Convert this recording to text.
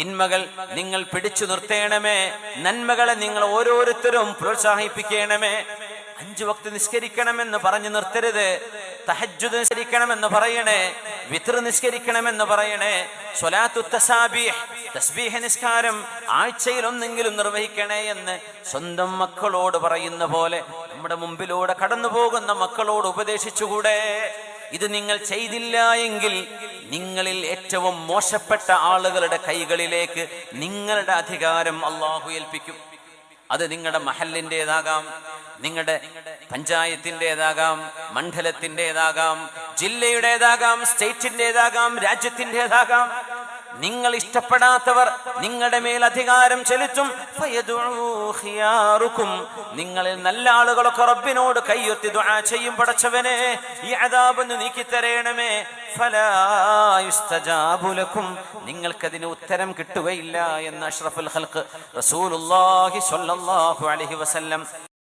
തിന്മകൾ നിങ്ങൾ പിടിച്ചു നിർത്തേണമേ. നന്മകളെ നിങ്ങൾ ഓരോരുത്തരും പ്രോത്സാഹിപ്പിക്കണമേ. അഞ്ചു വക്ത് നിസ്കരിക്കണമെന്ന് പറഞ്ഞു നിർത്തരുത്. തഹജ്ജുദ് നിസ്കരിക്കണമെന്ന് പറയണേ. വിത്ര നിസ്കരിക്കണമെന്ന് പറയണേ. സ്വലാത്തു തസാബീഹ് തസ്ബീഹ് നിസ്കാരം ആഴ്ചയിൽ ഒന്നെങ്കിലും നിർവഹിക്കണേ എന്ന് സ്വന്തം മക്കളോട് പറയുന്ന പോലെ നമ്മുടെ മുമ്പിലൂടെ കടന്നു പോകുന്ന മക്കളോട് ഉപദേശിച്ചുകൂടെ. ഇത് നിങ്ങൾ ചെയ്തില്ല എങ്കിൽ നിങ്ങളിൽ ഏറ്റവും മോശപ്പെട്ട ആളുകളുടെ കൈകളിലേക്ക് നിങ്ങളുടെ അധികാരം അള്ളാഹു ഏൽപ്പിക്കും. അത് നിങ്ങളുടെ മഹലിന്റെതാകാം നിങ്ങളുടെ പഞ്ചായത്തിന്റെതാകാം മണ്ഡലത്തിന്റെതാകാം ജില്ലയുടേതാകാം സ്റ്റേറ്റിന്റെതാകാം രാജ്യത്തിന്റെതാകാം. നിങ്ങൾ ഇഷ്ടപ്പെടാത്തവർ നിങ്ങളുടെ മേൽ അധികാരം ചെലുത്തും. നിങ്ങളിൽ നല്ല ആളുകളൊക്കെ റബ്ബിനോട് കയ്യൊത്തി ദുആ ചെയ്യും പടച്ചവനെ ഈ അദാബ് നീക്കി തരേണമേ ഫലാ യുസ്തജാബു ലക്കും. നിങ്ങൾക്കതിന് ഉത്തരം കിട്ടുകയില്ല എന്ന് അഷ്റഫുൽ ഖൽഖ് റസൂലുള്ളാഹി സ്വല്ലല്ലാഹു അലൈഹി വസല്ലം